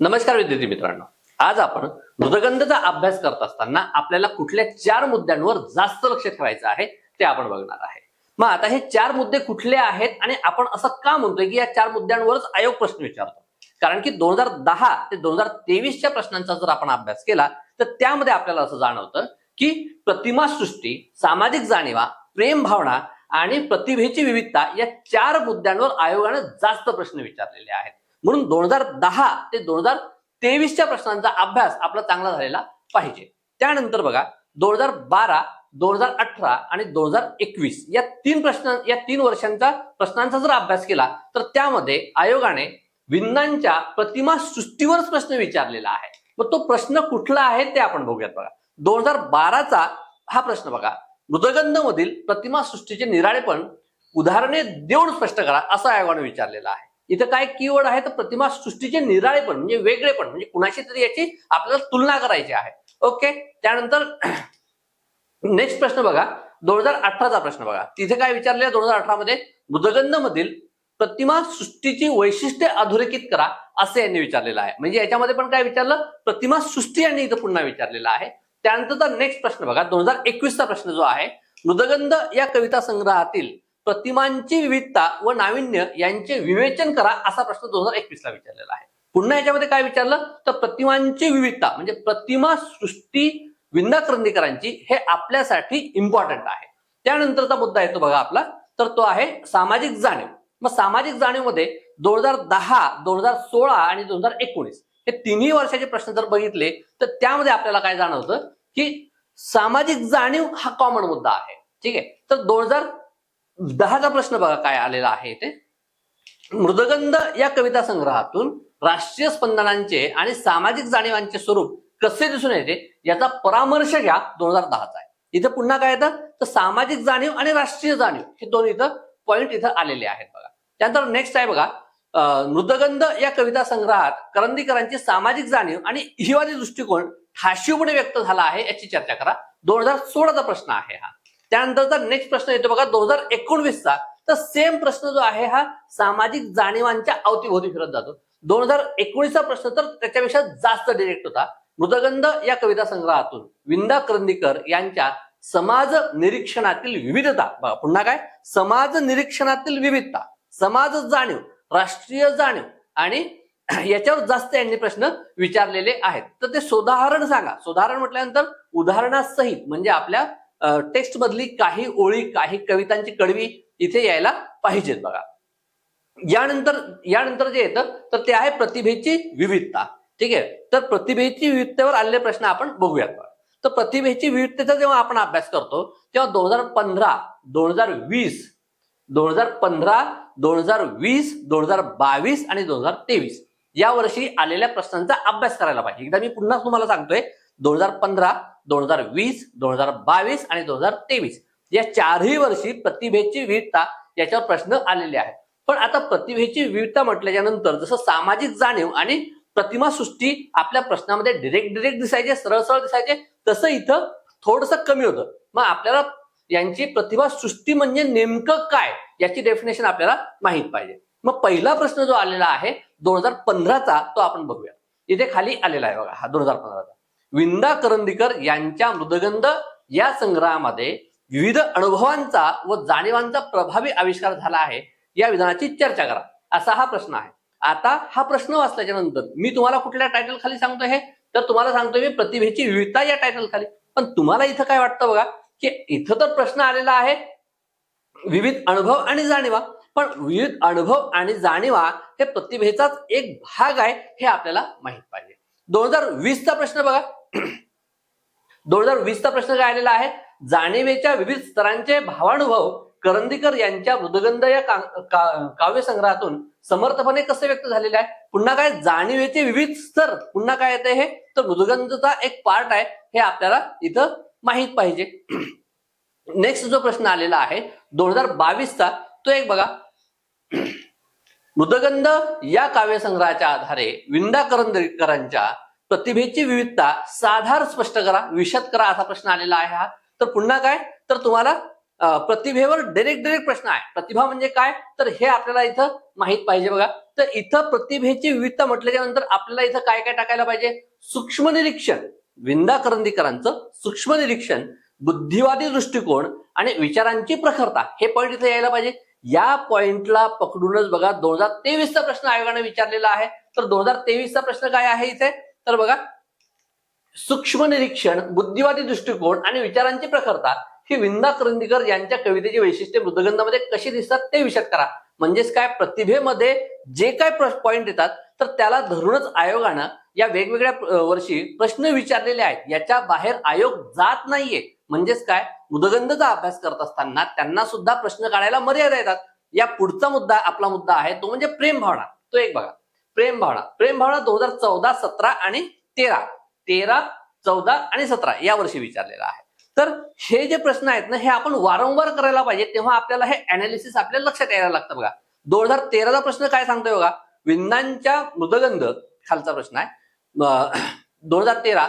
नमस्कार विद्यार्थी मित्रांनो. आज आपण मृदगंधचा अभ्यास करत असताना आपल्याला कुठल्या चार मुद्द्यांवर जास्त लक्ष ठेवायचं आहे ते आपण बघणार आहे. मग आता हे चार मुद्दे कुठले आहेत आणि आपण असं का म्हणतोय की या चार मुद्द्यांवरच आयोग प्रश्न विचारतो? कारण की दोन हजार दहा ते दोन हजार तेवीसच्या प्रश्नांचा जर आपण अभ्यास केला तर त्यामध्ये आपल्याला असं जाणवतं की प्रतिमा सृष्टी सामाजिक जाणीवा प्रेम भावना आणि प्रतिभेची विविधता या चार मुद्द्यांवर आयोगाने जास्त प्रश्न विचारलेले आहेत. म्हणून दोन हजार दहा ते दोन हजार तेवीसच्या प्रश्नांचा अभ्यास आपला चांगला झालेला पाहिजे. त्यानंतर बघा दोन हजार बारा दोन हजार अठरा आणि दोन हजार एकवीस या तीन प्रश्न या तीन वर्षांचा प्रश्नांचा जर अभ्यास केला तर त्यामध्ये आयोगाने विंदांच्या प्रतिमा सृष्टीवरच प्रश्न विचारलेला आहे. मग तो प्रश्न कुठला आहे ते आपण बघूयात बघा. दोन हजार बाराचा हा प्रश्न बघा. मृदगंध मधील प्रतिमा सृष्टीचे निराळेपण उदाहरणे देऊन स्पष्ट करा असं आयोगाने विचारलेलं आहे. इथं काय कीवर्ड आहे तर प्रतिमा सृष्टीचे निराळेपण म्हणजे वेगळेपण म्हणजे कुणाशी तरी याची आपल्याला तुलना करायची आहे. ओके? त्यानंतर नेक्स्ट प्रश्न बघा. दोन हजार अठराचा प्रश्न बघा. तिथे काय विचारले? दोन हजार अठरा मध्ये मृदगंध मधील प्रतिमा सृष्टीची वैशिष्ट्ये अधोरेखित करा असे यांनी विचारलेलं आहे. म्हणजे याच्यामध्ये पण काय विचारलं? प्रतिमा सृष्टी यांनी इथं पुन्हा विचारलेला आहे. त्यानंतरचा नेक्स्ट प्रश्न बघा. दोन हजार एकवीसचा प्रश्न जो आहे मृदगंध या कविता संग्रहातील प्रतिमांची विविधता व नाविन्य यांचे विवेचन करा असा प्रश्न दोन हजार एकवीस ला विचारलेला आहे. पुन्हा याच्यामध्ये काय विचारलं? तर प्रतिमांची विविधता म्हणजे प्रतिमा सृष्टी विंदा करंदीकरांची हे आपल्यासाठी इम्पॉर्टंट आहे. त्यानंतरचा मुद्दा येतो बघा आपला. तर तो आहे सामाजिक जाणीव. मग सामाजिक जाणीवमध्ये दोन हजार दहा दोन हजार सोळा आणि दोन हजार एकोणीस हे तिन्ही वर्षाचे प्रश्न जर बघितले तर त्यामध्ये आपल्याला काय जाणवतं? की सामाजिक जाणीव हा कॉमन मुद्दा आहे. ठीक आहे? तर दोन हजार दहाचा प्रश्न बघा काय आलेला आहे ते मृदगंध या कविता संग्रहातून राष्ट्रीय स्पंदनांचे आणि सामाजिक जाणीवांचे स्वरूप कसे दिसून येते याचा परामर्श घ्या दोन हजार दहाचा आहे. इथं पुन्हा काय येतं? तर सामाजिक जाणीव आणि राष्ट्रीय जाणीव हे दोन इथं पॉइंट इथं आलेले आहेत बघा. त्यानंतर नेक्स्ट आहे बघा मृदगंध या कविता संग्रहात करंदीकरांची सामाजिक जाणीव आणि इहिवादी दृष्टिकोन ठाशीवपणे व्यक्त झाला आहे याची चर्चा करा. दोन हजार सोळाचा प्रश्न आहे हा. त्यानंतरचा नेक्स्ट प्रश्न येतो बघा दोन हजार एकोणवीसचा. तर सेम प्रश्न जो आहे हा सामाजिक जाणीवांच्या अवतीभोवती फिरत जातो. दोन हजार एकोणीसचा प्रश्न तर त्याच्यापेक्षा जास्त डिरेक्ट होता. मृदगंध या कविता संग्रहातून विंदा करंदीकर यांच्या समाज निरीक्षणातील विविधता. पुन्हा काय? समाज निरीक्षणातील विविधता समाज जाणीव राष्ट्रीय जाणीव आणि याच्यावर जास्त यांनी प्रश्न विचारलेले आहेत. तर ते सोदाहरण सांगा. सोदाहरण म्हटल्यानंतर उदाहरणासहित म्हणजे आपल्या टेक्स्ट मधली काही ओळी काही कवितांची कडवी इथे यायला पाहिजेत बघा. यानंतर यानंतर जे येतं तर ते आहे प्रतिभेची विविधता. ठीक आहे? तर प्रतिभेची विविधतेवर आलेले प्रश्न आपण बघूयात बघा. तर प्रतिभेची विविधतेचा जेव्हा आपण अभ्यास करतो तेव्हा दोन हजार पंधरा दोन हजार वीस दोन हजार पंधरा दोन हजार वीस दोन हजार बावीस आणि दोन हजार तेवीस या वर्षी आलेल्या प्रश्नांचा अभ्यास करायला पाहिजे. एकदा मी पुन्हा तुम्हाला सांगतोय दोन हजार पंधरा दोन हजार वीस दोन हजार बावीस आणि दोन हजार तेवीस. या चारही वर्षी प्रतिभेची विविधता याच्यावर प्रश्न आलेले आहेत. पण आता प्रतिभेची विविधता म्हटल्याच्या नंतर जसं सामाजिक जाणीव आणि प्रतिमा सृष्टी आपल्या प्रश्नामध्ये डिरेक्ट डिरेक्ट दिसायचे सरळ सरळ दिसायचे तसं इथं थोडस कमी होतं. मग आपल्याला यांची प्रतिभा सृष्टी म्हणजे नेमकं काय याची डेफिनेशन आपल्याला माहीत पाहिजे. मग पहिला प्रश्न जो आलेला आहे दोन हजार पंधराचा तो आपण बघूया. इथे खाली आलेला आहे बघा हा दोन हजार पंधराचा. विंदा करंदीकर यांच्या मृदगंध या संग्रहामध्ये विविध अनुभवांचा व जाणीवांचा प्रभावी आविष्कार झाला आहे. या विधानाची चर्चा करा. असा हा प्रश्न आहे. आता हा प्रश्न वाचल्याच्या नंतर मी तुम्हाला कुठल्या टायटल खाली सांगतोय हे? तर तुम्हाला सांगतोय मी प्रतिभेची विविधता या टायटल खाली. पण तुम्हाला इथं काय वाटतं बघा? की इथं तर प्रश्न आलेला आहे. विविध अनुभव आणि जाणीवा. पण विविध अनुभव आणि जाणीवा हे प्रतिभेचाच एक भाग आहे हे आपल्याला माहीत पाहिजे. दोन हजार वीसचा प्रश्न बघा. दोन हजार वीसचा प्रश्न काय आलेला आहे? जाणीवेच्या विविध स्तरांचे भावानुभव करंदीकर यांच्या मृदगंध या काव्यसंग्रहातून समर्थपणे कसे व्यक्त झालेले आहे पुन्हा काय? जाणीवेचे विविध स्तर पुन्हा काय येते हे? तर मृदगंधचा एक पार्ट आहे हे आपल्याला इथं माहीत पाहिजे. नेक्स्ट जो प्रश्न आलेला आहे दोन हजार बावीसचा तो एक बघा. मृदगंध या काव्यसंग्रहाच्या आधारे विंदा करंदीकरांच्या प्रतिभेची विविधता साधार स्पष्ट करा विशद करा असा प्रश्न आलेला आहे हा. तर पुन्हा काय? तर तुम्हाला प्रतिभेवर डायरेक्ट डायरेक्ट प्रश्न आहे. प्रतिभा म्हणजे काय? तर हे आपल्याला इथं माहीत पाहिजे बघा. तर इथं प्रतिभेची विविधता म्हटल्याच्या नंतर आपल्याला इथं काय काय टाकायला पाहिजे? सूक्ष्म निरीक्षण. विंदा करंदीकरांचं सूक्ष्म निरीक्षण बुद्धिवादी दृष्टिकोन आणि विचारांची प्रखरता. हे पॉईंट इथे यायला पाहिजे. या पॉइंटला पकडूनच बघा दोन हजार तेवीसचा प्रश्न आयोगाने विचारलेला आहे. तर दोन हजार तेवीसचा प्रश्न काय आहे इथे? तर बघा सूक्ष्म निरीक्षण बुद्धिवादी दृष्टिकोन आणि विचारांची प्रखरता ही विंदा करंदीकर यांच्या कवितेची वैशिष्ट्ये मृदगंधामध्ये कशी दिसतात ते विषद करा. म्हणजेच काय? प्रतिभेमध्ये जे काय पॉइंट येतात तर त्याला धरूनच आयोगानं या वेगवेगळ्या वर्षी प्रश्न विचारलेले आहेत. याच्या बाहेर आयोग जात नाहीये. म्हणजेच काय? मृदगंधचा अभ्यास करत असताना त्यांना सुद्धा प्रश्न काढायला मर्यादा येतात. या पुढचा मुद्दा आपला मुद्दा आहे तो म्हणजे प्रेम भावना तो एक बघा. प्रेम भावना प्रेम भावना दोन हजार चौदा सतरा आणि तेरा. तेरा चौदा आणि सतरा या वर्षी विचारलेला आहे. तर हे जे प्रश्न आहेत ना हे आपण वारंवार करायला पाहिजे तेव्हा आपल्याला हे अनालिसिस आपल्या लक्षात यायला लागतं बघा. दोन हजार तेराचा प्रश्न काय सांगतोय बघा? विंदांच्या मृदगंध खालचा प्रश्न आहे. दोन हजार तेरा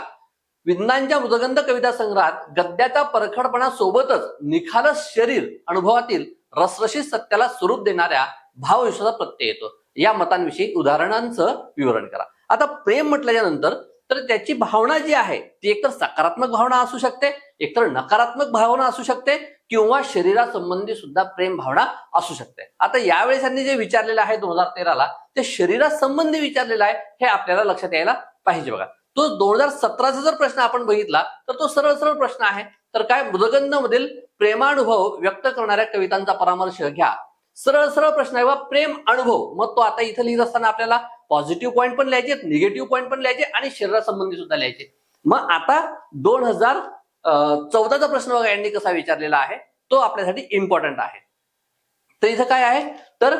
विंदांच्या मृदगंध कविता संग्रहात गद्याच्या परखडपणा सोबतच निखालस शरीर अनुभवातील रसरशीत सत्याला स्वरूप देणाऱ्या भावविश्वासा प्रत्यय येतो. या मतांविषयी उदाहरणांचं विवरण करा. आता प्रेम म्हटल्याच्या नंतर तर त्याची भावना जी आहे ती एकतर सकारात्मक भावना असू शकते एकतर नकारात्मक भावना असू शकते किंवा शरीरासंबंधी सुद्धा प्रेम भावना असू शकते. आता यावेळेस त्यांनी जे विचारलेलं आहे दोन हजार तेराला ते शरीरासंबंधी विचारलेलं आहे हे आपल्याला लक्षात यायला पाहिजे बघा. तो दोन हजार सतराचा जर प्रश्न आपण बघितला तर तो सरळ सरळ प्रश्न आहे. तर काय मृदगंधमधील प्रेमानुभव व्यक्त करणाऱ्या कवितांचा परामर्श घ्या. सरळ सरळ प्रश्न आहे. बा प्रेम अनुभव. मग तो आता इथं लिहित असताना आपल्याला पॉझिटिव्ह पॉईंट पण लिहायचे निगेटिव्ह पॉईंट पण लिहायचे आणि शरीरासंबंधी सुद्धा लिहायचे. मग आता दोन हजार चौदाचा प्रश्न बघा यांनी कसा विचारलेला आहे. तो आपल्यासाठी इम्पॉर्टंट आहे. तर इथं काय आहे? तर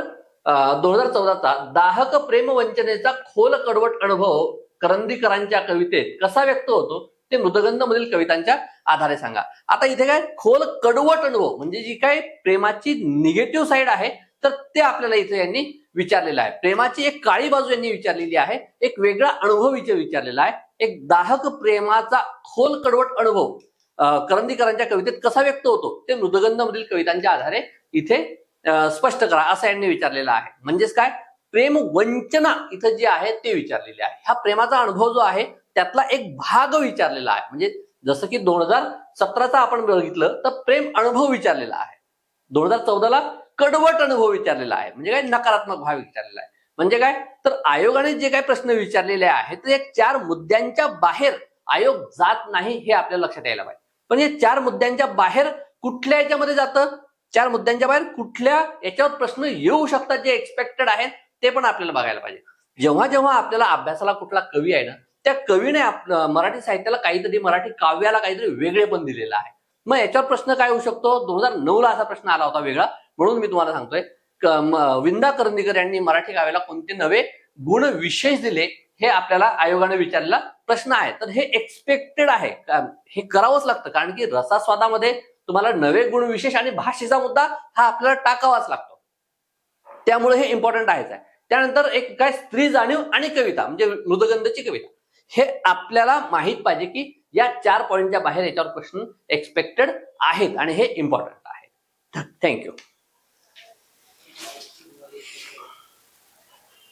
दोन हजार चौदाचा दाहक प्रेम वंचनेचा खोल कडवट अनुभव करंदीकरांच्या कवितेत कसा व्यक्त होतो? ते मृदगंध मधील कवितांच्या आधारे सांगा. आता इथे काय? खोल कडवट अनुभव म्हणजे जी काय प्रेमाची निगेटिव्ह साईड आहे तर ते आपल्याला इथे यांनी विचारलेलं आहे. प्रेमाची एक काळी बाजू यांनी विचारलेली आहे एक वेगळा अनुभव इथे विचारलेला आहे. एक दाहक प्रेमाचा खोल कडवट अनुभव करंदीकरांच्या कवितेत कसा व्यक्त होतो? ते मृदगंध मधील कवितांच्या आधारे इथे स्पष्ट करा असं यांनी विचारलेलं आहे. म्हणजेच काय? प्रेम वंचना इथं जे आहे ते विचारलेले आहे. हा प्रेमाचा अनुभव जो आहे त्यातला एक भाग विचारलेला आहे. म्हणजे जसं की दोन हजार सतराचा आपण बघितलं तर प्रेम अनुभव विचारलेला आहे. दोन हजार चौदाला कडवट अनुभव विचारलेला आहे. म्हणजे काय? नकारात्मक भाव विचारलेला आहे. म्हणजे काय? तर आयोगाने जे काही प्रश्न विचारलेले आहेत ते चार मुद्द्यांच्या बाहेर आयोग जात नाही हे आपल्याला लक्षात यायला पाहिजे. पण हे चार मुद्द्यांच्या बाहेर कुठल्या याच्यामध्ये जातं? चार मुद्द्यांच्या बाहेर कुठल्या याच्यावर प्रश्न येऊ शकतात जे एक्सपेक्टेड आहेत ते पण आपल्याला बघायला पाहिजे. जेव्हा जेव्हा आपल्याला अभ्यासाला कुठला कवी आहे ना त्या कवीने आपलं मराठी साहित्याला काहीतरी मराठी काव्याला काहीतरी वेगळे पण दिलेलं आहे. मग याच्यावर प्रश्न काय होऊ शकतो? दोन हजार नऊ ला असा प्रश्न आला होता वेगळा. म्हणून मी तुम्हाला सांगतोय विंदा करंदीकर यांनी मराठी काव्याला कोणते नवे गुण विशेष दिले हे आपल्याला आयोगाने विचारलेला प्रश्न आहे. तर हे एक्सपेक्टेड आहे. हे करावंच लागतं. कारण की रसास्वादामध्ये तुम्हाला नवे गुण विशेष आणि भाषेचा मुद्दा हा आपल्याला टाकावाच लागतो. त्यामुळे हे इम्पॉर्टंट आहेच आहे. त्यानंतर एक काय स्त्री जाणीव आणि कविता म्हणजे मृदगंधची कविता. हे आपल्याला माहीत पाहिजे की या चार पॉईंटच्या बाहेर याच्यावर प्रश्न एक्सपेक्टेड आहेत आणि हे इम्पॉर्टंट आहे थँक्यू